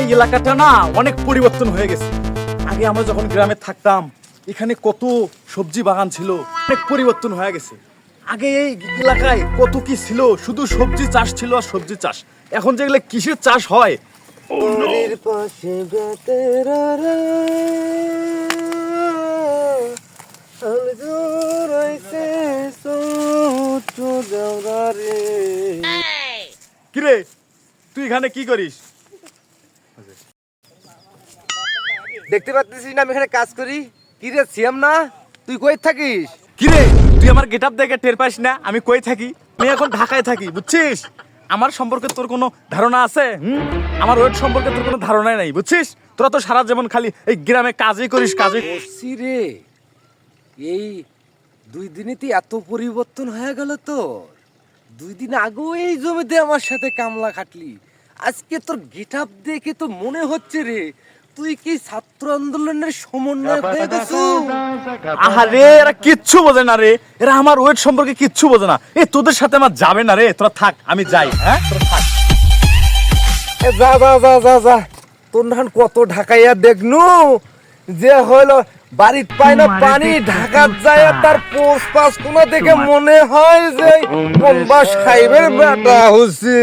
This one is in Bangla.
এই এলাকাটা না অনেক পরিবর্তন হয়ে গেছে। আগে আমরা যখন গ্রামে থাকতাম এখানে কত সবজি বাগান ছিল অনেক পরিবর্তন হয়ে গেছে। আগে এই এলাকায় কত কি ছিল শুধু সবজি চাষ ছিল আর সবজি চাষ। এখন যেগুলো কিসের চাষ হয়? কিরে তুই এখানে কি করিস? দেখতে পাচ্ছিস না আমি এখানে কাজ করি। কি রে সিয়াম না? তুই কই থাকিস? কিরে তুই আমার গেট আপ দেখে টের পাস না? আমি কই থাকি? আমি এখন ঢাকায় থাকি বুঝছিস? আমার সম্পর্কে তোর কোনো ধারণা আছে? হুম? আমার ওয়েট সম্পর্কে তোর কোনো ধারণাই নাই বুঝছিস? তোরা তো সারা জীবন খালি এই গ্রামে কাজই করিস কাজই বলছি রে এই দুই দিনে দিনেতে এত পরিবর্তন হয়ে গেল তো দুই দিন আগেও এই জমিতে আমার সাথে কামলা খাটলি। আজকে তোর গেট আপ দেখে তো মনে হচ্ছে রে তুই কি ছাত্র আন্দোলনের সমন্বয় হয়ে গেছো আহারে এরা কিচ্ছু বোঝে না রে। এরা আমার ওয়েট সম্পর্কে কিচ্ছু বোঝে না। এ তোদের সাথে আমার যাবে না রে। তোরা থাক আমি যাই হ্যাঁ? তোরা থাক। এ যা যা যা যা যা। তোর কত ঢাকাইয়া দেখনু? যে হইল বাড়ির পায় না পানি ঢাকা যায় তার পোষ পাস কোনা দেখে মনে হয় যে কোন বাস খাইবের বেটা হচ্ছে